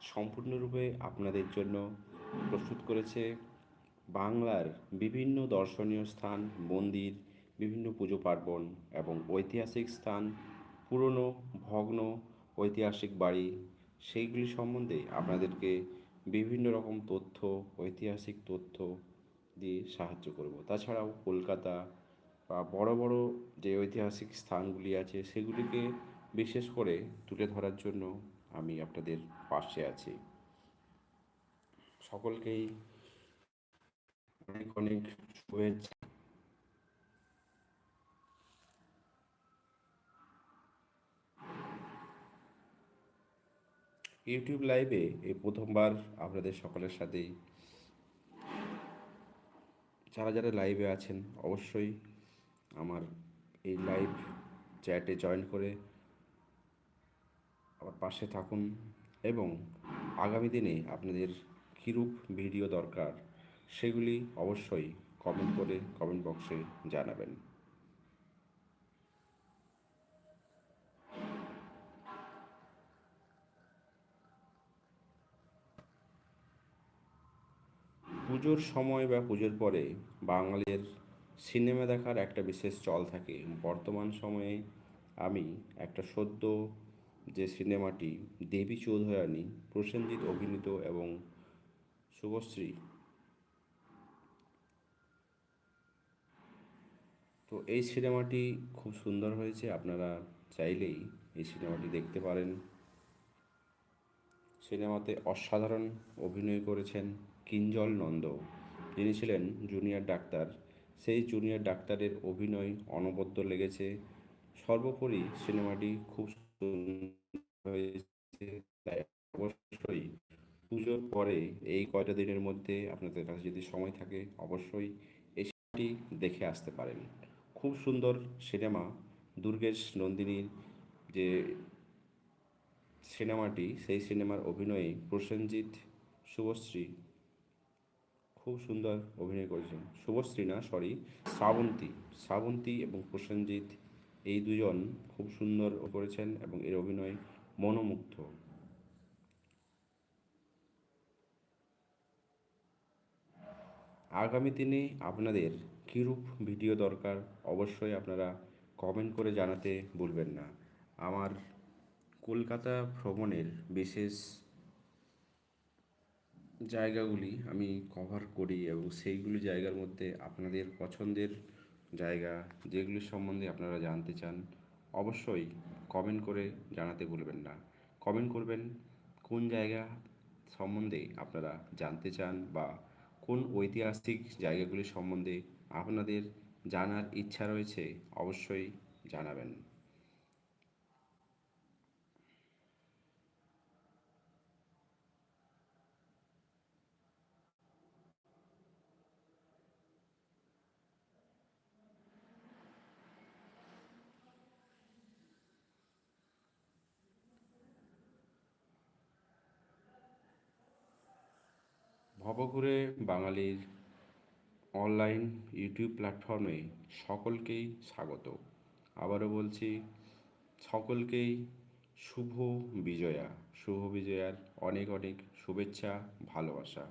সম্পূর্ণরূপে আপনাদের জন্য প্রস্তুত করেছে বাংলার বিভিন্ন দর্শনীয় স্থান, মন্দির, বিভিন্ন পুজো পার্বণ এবং ঐতিহাসিক স্থান, পুরনো, ভগ্ন, ঐতিহাসিক বাড়ি, সেইগুলি সম্বন্ধে আপনাদেরকে বিভিন্ন রকম তথ্য, ঐতিহাসিক তথ্য দিয়ে সাহায্য করব। তাছাড়াও কলকাতা বা বড় বড় যে ঐতিহাসিক স্থানগুলি আছে, সেগুলিকে বিশেষ করে তুলে ধরার জন্য আমি আপনাদের পাশে আছি। সকলকেই অনেক অনেক শুভেচ্ছা। ইউটিউব লাইভে এই প্রথমবার আপনাদের সকলের সাথেই যারা যারা লাইভে আছেন, অবশ্যই আমার এই লাইভ চ্যাটে জয়েন করে আমার পাশে থাকুন এবং আগামী দিনে আপনাদের কীরূপ ভিডিও দরকার সেগুলি অবশ্যই কমেন্ট করে কমেন্ট বক্সে জানাবেন। পুজোর সময় বা পুজোর পরে বাঙালির সিনেমা দেখার একটা বিশেষ চল থাকে। বর্তমান সময়ে আমি একটা সদ্য যে সিনেমাটি দেবী চৌধুরানী, প্রসেনজিৎ অভিনীত এবং শুভশ্রী। তো এই সিনেমাটি খুব সুন্দর হয়েছে, আপনারা চাইলেই এই সিনেমাটি দেখতে পারেন। সিনেমাতে অসাধারণ অভিনয় করেছেন কিঞ্জল নন্দ। যিনি ছিলেন জুনিয়র ডাক্তার। সেই জুনিয়র ডাক্তারের অভিনয় অনবদ্য লেগেছে। সর্বোপরি সিনেমাটি খুব হয়েছে তাই অবশ্যই পুজোর পরে এই কয়টা দিনের মধ্যে আপনাদের কাছে যদি সময় থাকে, অবশ্যই এই সিনেমাটি দেখে আসতে পারেন। খুব সুন্দর সিনেমা, দুর্গেশ নন্দিনীর যে সিনেমাটি, সেই সিনেমার অভিনয়ে প্রসেনজিৎ শুভশ্রী খুব সুন্দর অভিনয় করেছেন। শুভশ্রী না সরি শ্রাবন্তী। শ্রাবন্তী এবং প্রসেনজিৎ এই দুজন খুব সুন্দর করেছেন এবং এর অভিনয় মনোমুগ্ধ। আগামী দিনে আপনাদের কীরূপ ভিডিও দরকার অবশ্যই আপনারা কমেন্ট করে জানাতে ভুলবেন না। আমার কলকাতা ভ্রমণের বিশেষ জায়গাগুলি আমি কভার করি এবং সেইগুলি জায়গার মধ্যে আপনাদের পছন্দের জায়গা যেগুলি সম্বন্ধে আপনারা জানতে চান অবশ্যই কমেন্ট করে জানাতে ভুলবেন না। কমেন্ট করবেন কোন জায়গা সম্বন্ধে আপনারা জানতে চান বা কোন ঐতিহাসিক জায়গাগুলি সম্বন্ধে আপনাদের জানার ইচ্ছা রয়েছে অবশ্যই জানাবেন। ভবঘুরে বাঙালির অনলাইন ইউটিউব প্ল্যাটফর্মে সকলকেই স্বাগত। আবারও বলছি, সকলকেই শুভ বিজয়া। শুভ বিজয়ার অনেক অনেক শুভেচ্ছা, ভালোবাসা।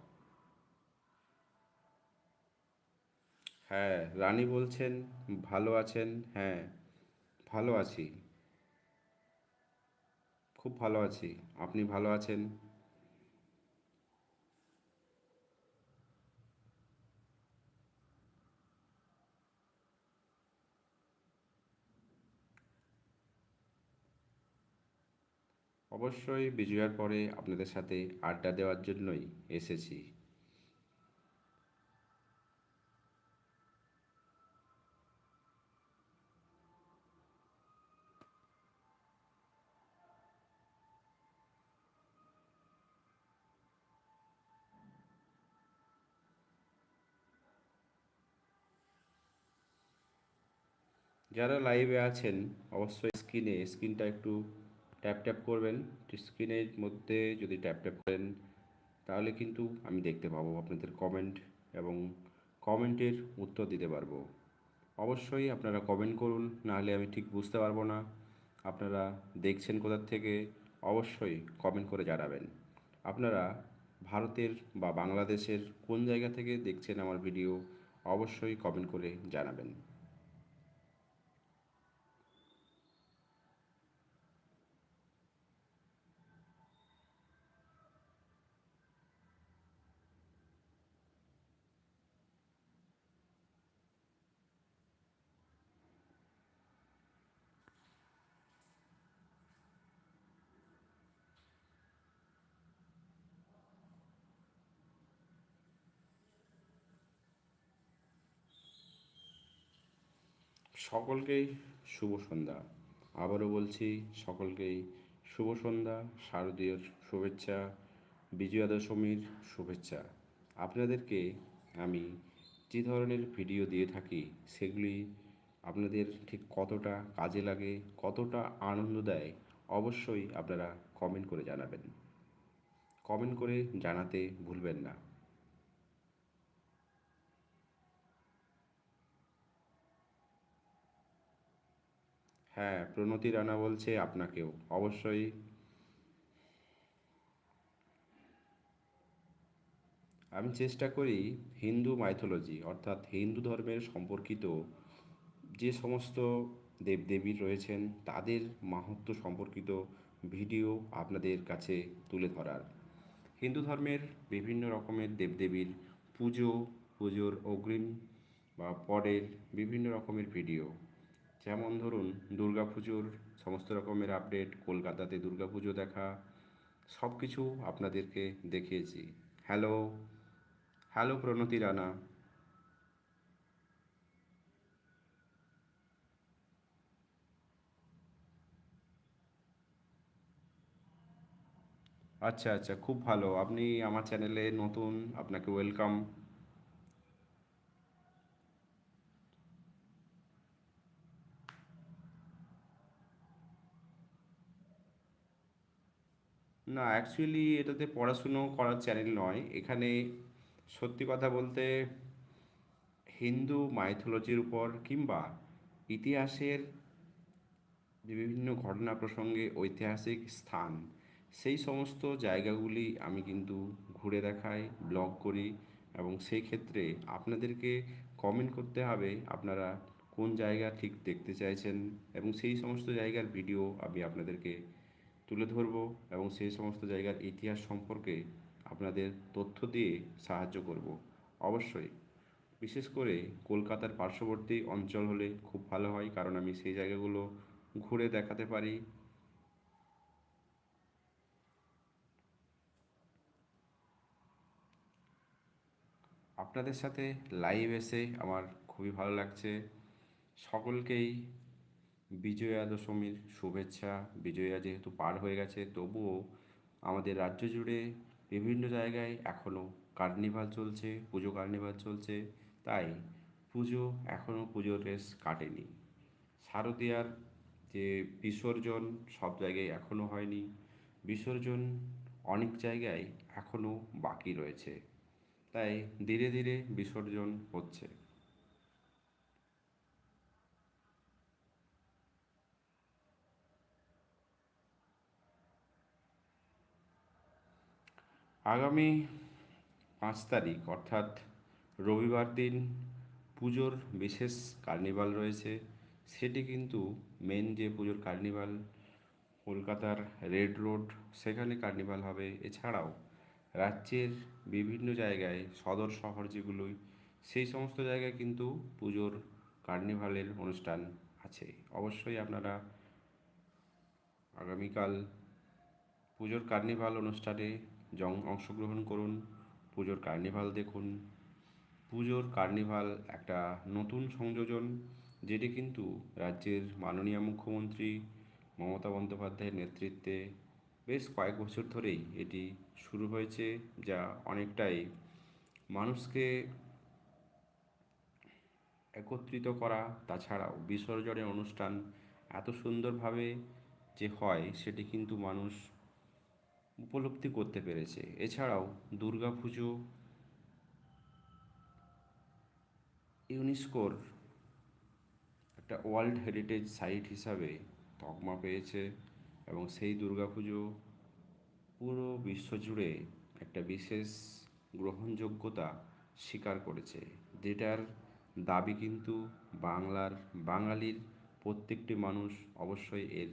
হ্যাঁ রানী বলছেন, ভালো আছেন? হ্যাঁ ভালো আছি। খুব ভালো আছি। আপনি ভালো আছেন? অবশ্যই বিজয়ার পরে আপনাদের সাথে আড্ডা দেওয়ার জন্যই এসেছি। যারা লাইভে আছেন, অবশ্যই স্ক্রিনে, স্ক্রিনটা একটু ট্যাপ ট্যাপ করবেন স্ক্রিনের মধ্যে যদি ট্যাপ ট্যাপ করেন, তাহলে কিন্তু আমি দেখতে পাবো আপনাদের কমেন্ট এবং কমেন্টের উত্তর দিতে পারব। অবশ্যই আপনারা কমেন্ট করুন, নাহলে আমি ঠিক বুঝতে পারব না। আপনারা দেখছেন কোথার থেকে, অবশ্যই কমেন্ট করে জানাবেন। আপনারা ভারতের বা বাংলাদেশের কোন জায়গা থেকে দেখছেন আমার ভিডিও অবশ্যই কমেন্ট করে জানাবেন। সকলকেই শুভ সন্ধ্যা। আবারও বলছি, সকলকেই শুভ সন্ধ্যা, শারদীয় শুভেচ্ছা, বিজয়া দশমীর শুভেচ্ছা। আপনাদেরকে আমি যে ধরনের ভিডিও দিয়ে থাকি, সেগুলি আপনাদের ঠিক কতটা কাজে লাগে, কতটা আনন্দ দেয়, অবশ্যই আপনারা কমেন্ট করে জানাবেন। কমেন্ট করে জানাতে ভুলবেন না। হ্যাঁ প্রণতি রানা বলছে আপনাকেও। অবশ্যই। আমি চেষ্টা করি হিন্দু মাইথোলজি অর্থাৎ হিন্দু ধর্মের সম্পর্কিত যে সমস্ত দেবদেবী রয়েছেন, তাদের মাহাত্ম্য সম্পর্কিত ভিডিও আপনাদের কাছে তুলে ধরার। হিন্দু ধর্মের বিভিন্ন রকমের দেবদেবীর পুজো, পুজোর অগ্রিম বা পরের বিভিন্ন রকমের ভিডিও। যেমন ধরুন পুজোর সমস্ত রকমের আপডেট কলকাতাতে পুজো দেখা সব কিছু আপনাদেরকে দেখিয়েছি। Hello hello Pranati Rana. আচ্ছা আচ্ছা খুব ভালো। আপনি আমার চ্যানেলে নতুন, আপনাকে ওয়েলকাম না অ্যাকচুয়ালি এটাতে পড়াশুনো করার চ্যানেল নয়। এখানে সত্যি কথা বলতে হিন্দু মাইথোলজির উপর কিংবা ইতিহাসের বিভিন্ন ঘটনা প্রসঙ্গে ঐতিহাসিক স্থান, সেই সমস্ত জায়গাগুলি আমি কিন্তু ঘুরে দেখাই ব্লগ করি এবং সেই ক্ষেত্রে আপনাদেরকে কমেন্ট করতে হবে আপনারা কোন জায়গা ঠিক দেখতে চাইছেন এবং সেই সমস্ত জায়গার ভিডিও আমি আপনাদেরকে তুলে ধরব এবং সেই সমস্ত জায়গার ইতিহাস সম্পর্কে আপনাদের তথ্য দিয়ে সাহায্য করব। অবশ্যই, বিশেষ করে কলকাতার পার্শ্ববর্তী অঞ্চল হলে খুব ভালো হয় কারণ আমি সেই জায়গাগুলো ঘুরে দেখাতে পারি। আপনাদের সাথে লাইভ এসে আমার খুবই ভালো লাগছে। সকলকেই বিজয়া দশমীর শুভেচ্ছা। বিজয়া যেহেতু পার হয়ে গেছে, তবুও আমাদের রাজ্য জুড়ে বিভিন্ন জায়গায় এখনও কার্নিভাল চলছে, পুজো কার্নিভাল চলছে। তাই পুজো, এখনও পুজোর রেস কাটেনি। শারদীয়ার যে বিসর্জন সব জায়গায় এখনও হয়নি। বিসর্জন অনেক জায়গায় এখনও বাকি রয়েছে। তাই ধীরে ধীরে বিসর্জন হচ্ছে। আগামী পাঁচ তারিখ, অর্থাৎ রবিবার দিন পুজোর বিশেষ কার্নিভাল রয়েছে। সেটি কিন্তু মেন যে পুজোর কার্নিভাল, কলকাতার রেড রোড, সেখানে কার্নিভাল হবে। এছাড়াও রাজ্যের বিভিন্ন জায়গায়, সদর শহর যেগুলোই, সেই সমস্ত জায়গায় কিন্তু পুজোর কার্নিভালের অনুষ্ঠান আছে। অবশ্যই আপনারা আগামীকাল পুজোর কার্নিভাল অনুষ্ঠানে জং অংশগ্রহণ করুন, পুজোর কার্নিভাল দেখুন। পুজোর কার্নিভাল একটা নতুন সংযোজন, যেটি কিন্তু রাজ্যের মাননীয় মুখ্যমন্ত্রী মমতা বন্দ্যোপাধ্যায়ের নেতৃত্বে বেশ কয়েক বছর ধরেই এটি শুরু হয়েছে, যা অনেকটাই মানুষকে একত্রিত করা, তাছাড়াও বিসর্জনের অনুষ্ঠান এত সুন্দরভাবে যে হয়, সেটি কিন্তু মানুষ উপলব্ধি করতে পেরেছে। এছাড়াও দুর্গা পুজো, ইউনেস্কোর একটা ওয়ার্ল্ড হেরিটেজ সাইট হিসাবে তকমা পেয়েছে এবং সেই দুর্গাপুজো পুরো বিশ্বজুড়ে একটা বিশেষ গ্রহণযোগ্যতা স্বীকার করেছে। যেটার দাবি কিন্তু বাংলার, বাঙালির প্রত্যেকটি মানুষ অবশ্যই এর,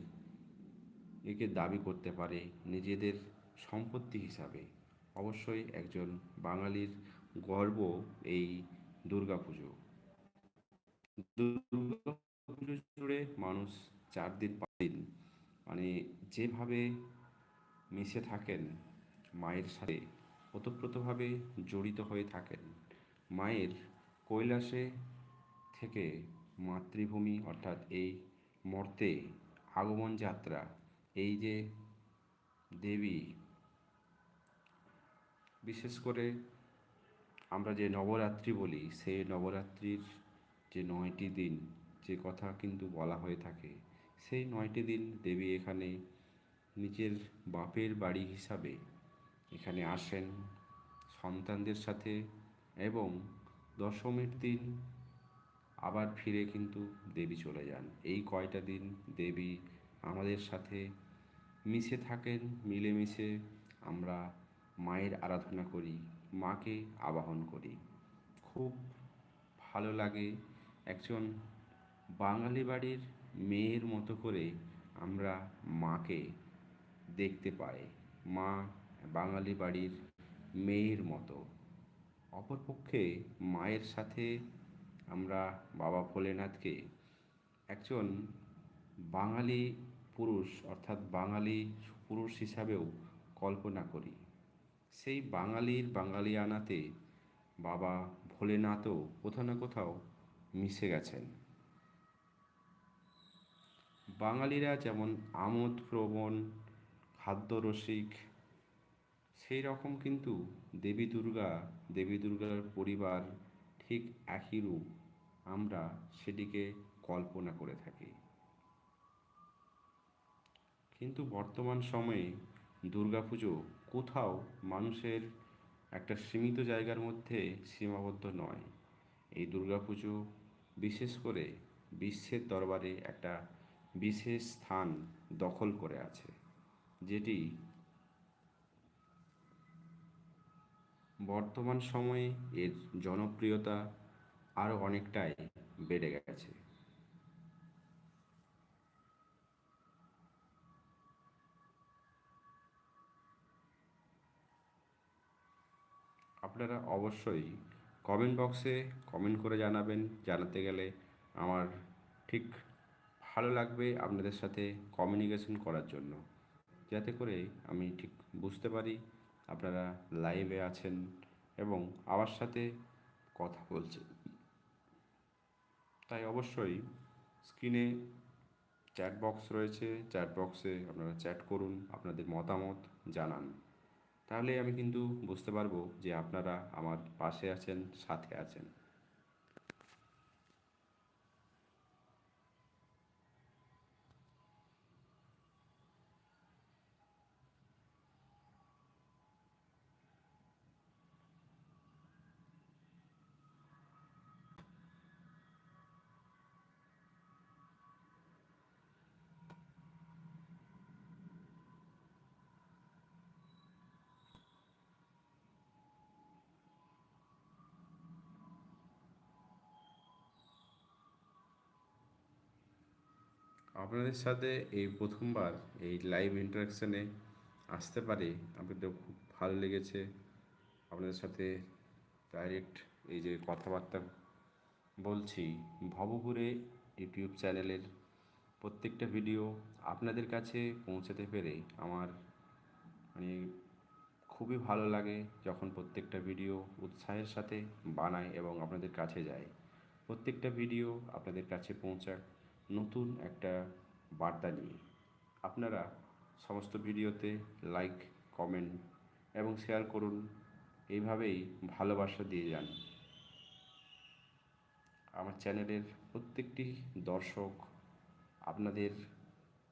একে দাবি করতে পারে। নিজেদের সম্পত্তি হিসাবে। অবশ্যই একজন বাঙালির গর্ব এই দুর্গাপুজো। দুর্গাপুজো জুড়ে মানুষ চার দিন পাঁচ দিন মানে যেভাবে মিশে থাকেন মায়ের সাথে, ওতপ্রোতভাবে জড়িত হয়ে থাকেন। মায়ের কৈলাসে থেকে মাতৃভূমি অর্থাৎ এই মর্তে আগমন যাত্রা, এই যে দেবী বিশেষ করে আমরা যে নবরাত্রি বলি, সেই নবরাত্রির যে নয়টি দিন, যে কথা কিন্তু বলা হয়ে থাকে, সেই নয়টি দিন দেবী এখানে নিজের বাপের বাড়ি হিসাবে এখানে আসেন। সন্তানদের সাথে এবং দশমীর দিন আবার ফিরে কিন্তু দেবী চলে যান। এই কয়টা দিন দেবী আমাদের সাথে মিশে থাকেন, মিলেমিশে আমরা মায়ের আরাধনা করি, মাকে আবাহন করি। খুব ভালো লাগে একজন বাঙালি বাড়ির মেয়ের মতো করে আমরা মাকে দেখতে পাই, মা বাঙালি বাড়ির মেয়ের মতো। অপরপক্ষে মায়ের সাথে আমরা বাবা ভোলেনাথকে একজন বাঙালি পুরুষ অর্থাৎ বাঙালি পুরুষ হিসাবেও কল্পনা করি। সেই বাঙালির বাঙালিয়ানাতে বাবা ভোলেনাথও কোথাও না কোথাও মিশে গেছেন। বাঙালিরা যেমন আমোদ প্রবণ খাদ্যরসিক সেই রকম কিন্তু দেবী দুর্গা, দেবী দুর্গার পরিবার ঠিক একই রূপ। আমরা সেটিকে কল্পনা করে থাকি। কিন্তু বর্তমান সময়ে দুর্গাপুজো কোথাও মানুষের একটা সীমিত জায়গার মধ্যে সীমাবদ্ধ নয়। এই দুর্গাপুজো বিশেষ করে বিশ্বের দরবারে একটা বিশেষ স্থান দখল করে আছে, যেটি বর্তমান সময়ে এর জনপ্রিয়তা আরও অনেকটাই বেড়ে গেছে। আপনারা অবশ্যই কমেন্ট বক্সে কমেন্ট করে জানাবেন। জানাতে গেলে আমার ঠিক ভালো লাগবে আপনাদের সাথে কমিউনিকেশন করার জন্য। যাতে করে আমি ঠিক বুঝতে পারি আপনারা লাইভে আছেন এবং আমার সাথে কথা বলছেন। তাই অবশ্যই স্ক্রিনে চ্যাট বক্স রয়েছে। চ্যাট বক্সে আপনারা চ্যাট করুন, আপনাদের মতামত জানান। তাহলে আমি কিন্তু বুঝতে পারব যে আপনারা আমার পাশে আছেন সাথে আছেন। আপনাদের সাথে এই প্রথমবার এই লাইভ ইন্টারাকশানে আসতে পারে। আপনাদের খুব ভালো লেগেছে। আপনাদের সাথে ডাইরেক্ট এই যে কথাবার্তা বলছি, ভবপুরে ইউটিউব চ্যানেলের প্রত্যেকটা ভিডিও আপনাদের কাছে পৌঁছাতে পেরে আমার মানে খুবই ভালো লাগে যখন প্রত্যেকটা ভিডিও উৎসাহের সাথে বানাই এবং আপনাদের কাছে যায়। প্রত্যেকটা ভিডিও আপনাদের কাছে পৌঁছাক নতুন একটা বার্তা নিয়ে। আপনারা সমস্ত ভিডিওতে লাইক কমেন্ট এবং শেয়ার করুন। এইভাবেই ভালোবাসা দিয়ে যান। আমার চ্যানেলের প্রত্যেকটি দর্শক, আপনাদের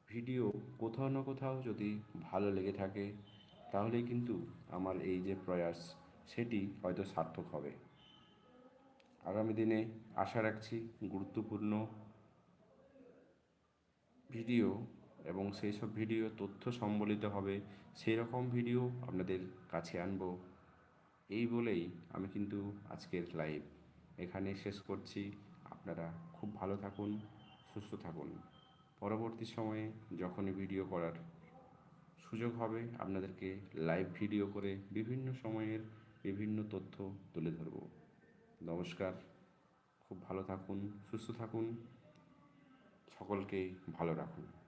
ভিডিও কোথাও না কোথাও যদি ভালো লেগে থাকে, তাহলেই কিন্তু আমার এই যে প্রয়াস, সেটি হয়তো সার্থক হবে। আগামী দিনে আশা রাখছি গুরুত্বপূর্ণ ভিডিও এবং সেই সব ভিডিও তথ্য সম্বলিত হবে, সেই রকম ভিডিও আপনাদের কাছে আনব। এই বলেই আমি কিন্তু আজকের লাইভ এখানে শেষ করছি। আপনারা খুব ভালো থাকুন, সুস্থ থাকুন। পরবর্তী সময়ে যখনই ভিডিও করার সুযোগ হবে, আপনাদেরকে লাইভ ভিডিও করে বিভিন্ন সময়ের বিভিন্ন তথ্য তুলে ধরব। নমস্কার, খুব ভালো থাকুন, সুস্থ থাকুন। সকলকে ভালো রাখুন।